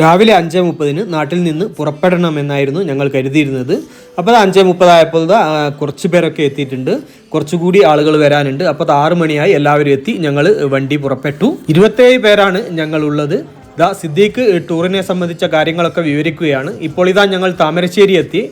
രാവിലെ അഞ്ച് മുപ്പതിന് നാട്ടിൽ നിന്ന് പുറപ്പെടണമെന്നായിരുന്നു ഞങ്ങൾ കരുതിയിരുന്നത്. അപ്പോൾ അഞ്ച് മുപ്പതായപ്പോൾ കുറച്ച് പേരൊക്കെ എത്തിയിട്ടുണ്ട്. കുറച്ചുകൂടി ആളുകൾ വരാനുണ്ട്. അപ്പോൾ ആറ് മണിയായി എല്ലാവരും എത്തി ഞങ്ങൾ വണ്ടി പുറപ്പെട്ടു. ഇരുപത്തേഴ് പേരാണ് ഞങ്ങളുള്ളത്. ഇതാ സിദ്ദീഖ് ടൂറിനെ സംബന്ധിച്ച കാര്യങ്ങളൊക്കെ വിവരിക്കുകയാണ്. ഇപ്പോൾ ഇതാ ഞങ്ങൾ താമരശ്ശേരി എത്തി.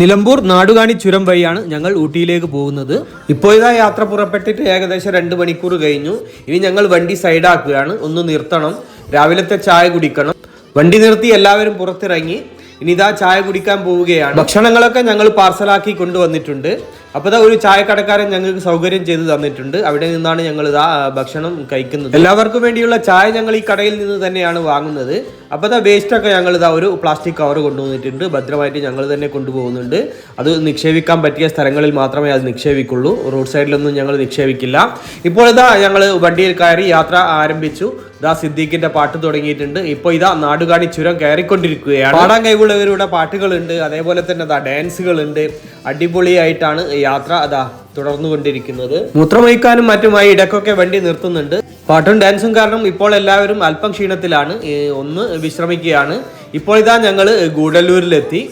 നിലമ്പൂർ നാടുകാണി ചുരം വഴിയാണ് ഞങ്ങൾ ഊട്ടിയിലേക്ക് പോകുന്നത്. ഇപ്പോൾ ഇതാ യാത്ര പുറപ്പെട്ടിട്ട് ഏകദേശം രണ്ട് മണിക്കൂർ കഴിഞ്ഞു. ഇനി ഞങ്ങൾ വണ്ടി സൈഡാക്കുകയാണ്. ഒന്ന് നിർത്തണം. രാവിലത്തെ ചായ കുടിക്കണം. വണ്ടി നിർത്തി എല്ലാവരും പുറത്തിറങ്ങി. ഇനി ഇതാ ചായ കുടിക്കാൻ പോവുകയാണ്. ഭക്ഷണങ്ങളൊക്കെ ഞങ്ങൾ പാർസലാക്കി കൊണ്ടുവന്നിട്ടുണ്ട്. അപ്പോൾ ഇതാ ഒരു ചായക്കടക്കാരൻ ഞങ്ങൾക്ക് സൗകര്യം ചെയ്തു തന്നിട്ടുണ്ട്. അവിടെ നിന്നാണ് ഞങ്ങൾ ഇതാ ഭക്ഷണം കഴിക്കുന്നത്. എല്ലാവർക്കും വേണ്ടിയുള്ള ചായ ഞങ്ങൾ ഈ കടയിൽ നിന്ന് തന്നെയാണ് വാങ്ങുന്നത്. അപ്പോൾ ഇതാ വേസ്റ്റ് ഒക്കെ ഞങ്ങൾ ഇതാ ഒരു പ്ലാസ്റ്റിക് കവർ കൊണ്ടുവന്നിട്ടുണ്ട്. ഭദ്രമായിട്ട് ഞങ്ങൾ തന്നെ കൊണ്ടുപോകുന്നുണ്ട്. അത് നിക്ഷേപിക്കാൻ പറ്റിയ സ്ഥലങ്ങളിൽ മാത്രമേ അത് നിക്ഷേപിക്കുള്ളൂ. റോഡ് സൈഡിലൊന്നും ഞങ്ങൾ നിക്ഷേപിക്കില്ല. ഇപ്പോൾ ഇതാ ഞങ്ങൾ വണ്ടിയിൽ കയറി യാത്ര ആരംഭിച്ചു. ഇതാ സിദ്ദീഖിന്റെ പാട്ട് തുടങ്ങിയിട്ടുണ്ട്. ഇപ്പോൾ ഇതാ നാടുകാണി ചുരം കയറിക്കൊണ്ടിരിക്കുകയാണ്. പാടാൻ കൈവുള്ളവരുടെ പാട്ടുകളുണ്ട്. അതേപോലെ തന്നെ ഇതാ ഡാൻസുകളുണ്ട്. അടിപൊളിയായിട്ടാണ് യാത്ര അതാ തുടർന്നുകൊണ്ടിരിക്കുന്നത്. മൂത്രമൊഴിക്കാനും മറ്റുമായി ഇടയ്ക്കൊക്കെ വണ്ടി നിർത്തുന്നുണ്ട്. പാട്ടും ഡാൻസും കാരണം ഇപ്പോൾ എല്ലാവരും അല്പം ക്ഷീണത്തിലാണ്. ഒന്ന് വിശ്രമിക്കുകയാണ്. ഇപ്പോൾ ഇതാ ഞങ്ങൾ ഗൂഡല്ലൂരിലെത്തി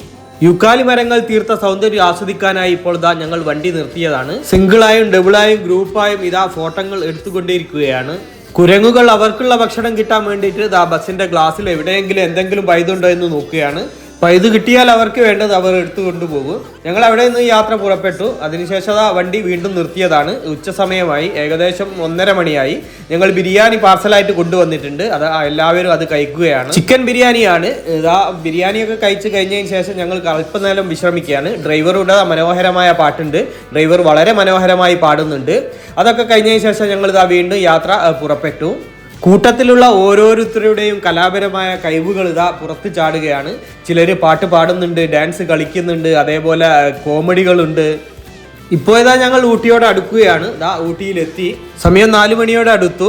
യുക്കാലി മരങ്ങൾ തീർത്ത സൗന്ദര്യം ആസ്വദിക്കാനായി ഇപ്പോൾ ഇതാ ഞങ്ങൾ വണ്ടി നിർത്തിയതാണ്. സിംഗിളായും ഡബിളായും ഗ്രൂപ്പായും ഇതാ ഫോട്ടോകൾ എടുത്തുകൊണ്ടിരിക്കുകയാണ്. കുരങ്ങുകൾ അവർക്കുള്ള ഭക്ഷണം കിട്ടാൻ വേണ്ടിയിട്ട് ഇതാ ബസ്സിന്റെ ഗ്ലാസ്സിൽ എവിടെയെങ്കിലും എന്തെങ്കിലും വൈദ്യുണ്ടോ എന്ന് നോക്കുകയാണ്. പൈത് കിട്ടിയാൽ അവർക്ക് വേണ്ടത് അവർ എടുത്തു കൊണ്ടുപോകും. ഞങ്ങൾ അവിടെ നിന്ന് യാത്ര പുറപ്പെട്ടു. അതിനുശേഷം വണ്ടി വീണ്ടും നിർത്തിയതാണ്. ഉച്ചസമയമായി. ഏകദേശം ഒന്നര മണിയായി. ഞങ്ങൾ ബിരിയാണി പാർസലായിട്ട് കൊണ്ടുവന്നിട്ടുണ്ട്. അത് എല്ലാവരും അത് കഴിക്കുകയാണ്. ചിക്കൻ ബിരിയാണിയാണ്. ഇതാ ബിരിയാണിയൊക്കെ കഴിച്ചു കഴിഞ്ഞതിന് ശേഷം ഞങ്ങൾ അല്പനേരം വിശ്രമിക്കുകയാണ്. ഡ്രൈവറുടെ മനോഹരമായ പാട്ടുണ്ട്. ഡ്രൈവർ വളരെ മനോഹരമായി പാടുന്നുണ്ട്. അതൊക്കെ കഴിഞ്ഞതിന് ശേഷം ഞങ്ങൾ ഇതാ വീണ്ടും യാത്ര പുറപ്പെട്ടു. കൂട്ടത്തിലുള്ള ഓരോരുത്തരുടെയും കലാപരമായ കഴിവുകൾ ഇതാ പുറത്ത് ചാടുകയാണ്. ചിലർ പാട്ട് പാടുന്നുണ്ട് ഡാൻസ് കളിക്കുന്നുണ്ട് അതേപോലെ കോമഡികളുണ്ട്. ഇപ്പോൾ ഇതാ ഞങ്ങൾ ഊട്ടിയോട് അടുക്കുകയാണ്. ഇതാ ഊട്ടിയിലെത്തി. സമയം നാല് മണിയോടെ അടുത്തു.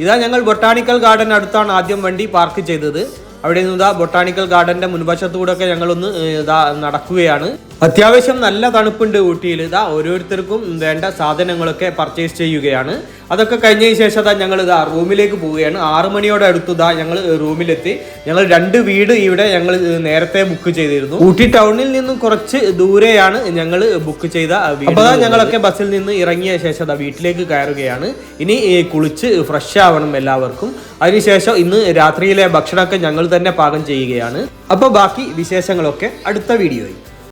ഇതാ ഞങ്ങൾ ബൊട്ടാണിക്കൽ ഗാർഡൻ അടുത്താണ് ആദ്യം വണ്ടി പാർക്ക് ചെയ്തത്. അവിടെ നിന്ന് ഇതാ ബൊട്ടാണിക്കൽ മുൻവശത്തൂടെ ഒക്കെ ഞങ്ങളൊന്ന് ഇതാ നടക്കുകയാണ്. അത്യാവശ്യം നല്ല തണുപ്പുണ്ട് ഊട്ടിയിൽ. ഇതാ ഓരോരുത്തർക്കും വേണ്ട സാധനങ്ങളൊക്കെ പർച്ചേസ് ചെയ്യുകയാണ്. അതൊക്കെ കഴിഞ്ഞതിന് ശേഷം ഇതാ ഞങ്ങൾ ഇതാ റൂമിലേക്ക് പോവുകയാണ്. ആറു മണിയോടെ അടുത്ത് ഇതാ ഞങ്ങൾ റൂമിലെത്തി. ഞങ്ങൾ രണ്ട് വീട് ഇവിടെ ഞങ്ങൾ നേരത്തെ ബുക്ക് ചെയ്തിരുന്നു. ഊട്ടി ടൗണിൽ നിന്നും കുറച്ച് ദൂരെയാണ് ഞങ്ങൾ ബുക്ക് ചെയ്ത വീട്. അപ്പോൾ ഞങ്ങളൊക്കെ ബസ്സിൽ നിന്ന് ഇറങ്ങിയ ശേഷം ദാ വീട്ടിലേക്ക് കയറുകയാണ്. ഇനി കുളിച്ച് ഫ്രഷ് ആവണം എല്ലാവർക്കും. അതിനുശേഷം ഇന്ന് രാത്രിയിലെ ഭക്ഷണമൊക്കെ ഞങ്ങൾ തന്നെ പാകം ചെയ്യുകയാണ്. അപ്പോൾ ബാക്കി വിശേഷങ്ങളൊക്കെ അടുത്ത വീഡിയോയിൽ.